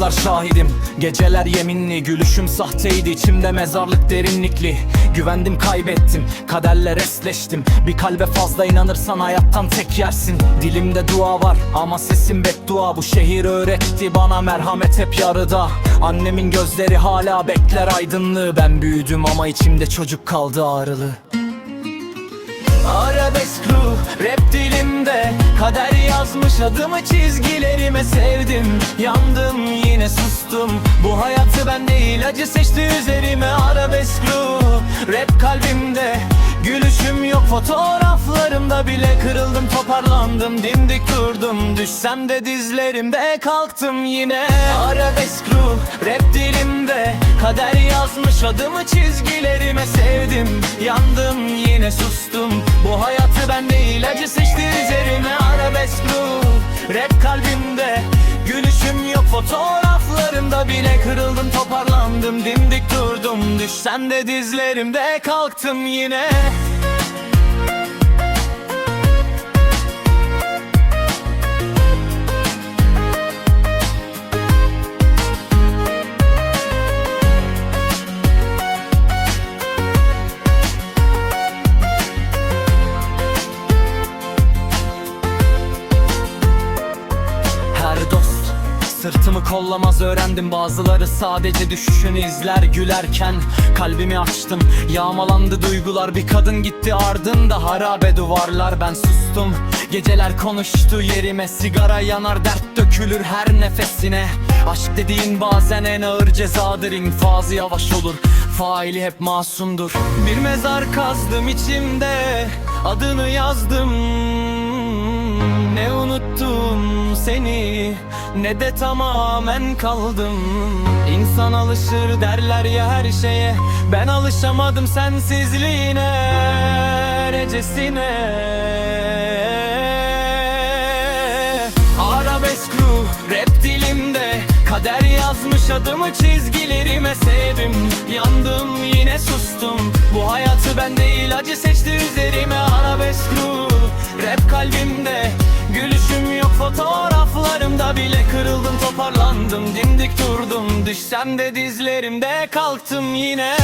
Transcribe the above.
Işıklar şahidim Geceler yeminli Gülüşüm sahteydi içimde mezarlık derinlikli. Güvendim kaybettim Kaderle resleştim. Bir kalbe fazla inanırsan hayattan tek yersin. Dilimde dua var ama sesim beddua. Bu şehir öğretti bana merhamet hep yarıda. Annemin gözleri hala bekler aydınlığı. Ben büyüdüm ama içimde çocuk kaldı ağrılı. Arabesk ruh rap dilimde Kader yazmış adımı çizgilerime sevdim. Yandım yine sustum. Bu hayatı ben değil acı seçti üzerime Arabesk ruh rap kalbimde Gülüşüm yok. Fotoğraflarımda bile Kırıldım toparlandım. Dimdik durdum Düşsem de dizlerimde kalktım yine. Arabesk ruh rap dilimde. Kader yazmış adımı çizgilerime sevdim. Yandım yine sustum. Bu hayatı ben değil acı seçti üzerime Arabesk ruh rap kalbimde Gülüşüm yok. Fotoğraflarımda bile Kırıldım toparlandım. Dimdik durdum Düşsem de dizlerimde kalktım yine Sırtımı kollamaz öğrendim bazıları. Sadece düşüşünü izler gülerken Kalbimi açtım. Yağmalandı duygular bir kadın gitti ardında harabe duvarlar. Ben sustum Geceler konuştu yerime. Sigara yanar dert dökülür her nefesine. Aşk dediğin bazen en ağır cezadır infazı yavaş olur. Faili hep masumdur. Bir mezar kazdım içimde adını yazdım seni ne de tamamen kaldım. İnsan alışır derler ya her şeye Ben alışamadım sensizliğine Recesine Arabesk ruh rap dilimde Kader yazmış adımı çizgilerime sevdim. Yandım yine sustum Bu hayatı ben değil acı seçti üzerime. Arabesk ruh rap kalbimde fotoğraflarımda bile Kırıldım toparlandım. Dimdik durdum Düşsem de dizlerimde kalktım yine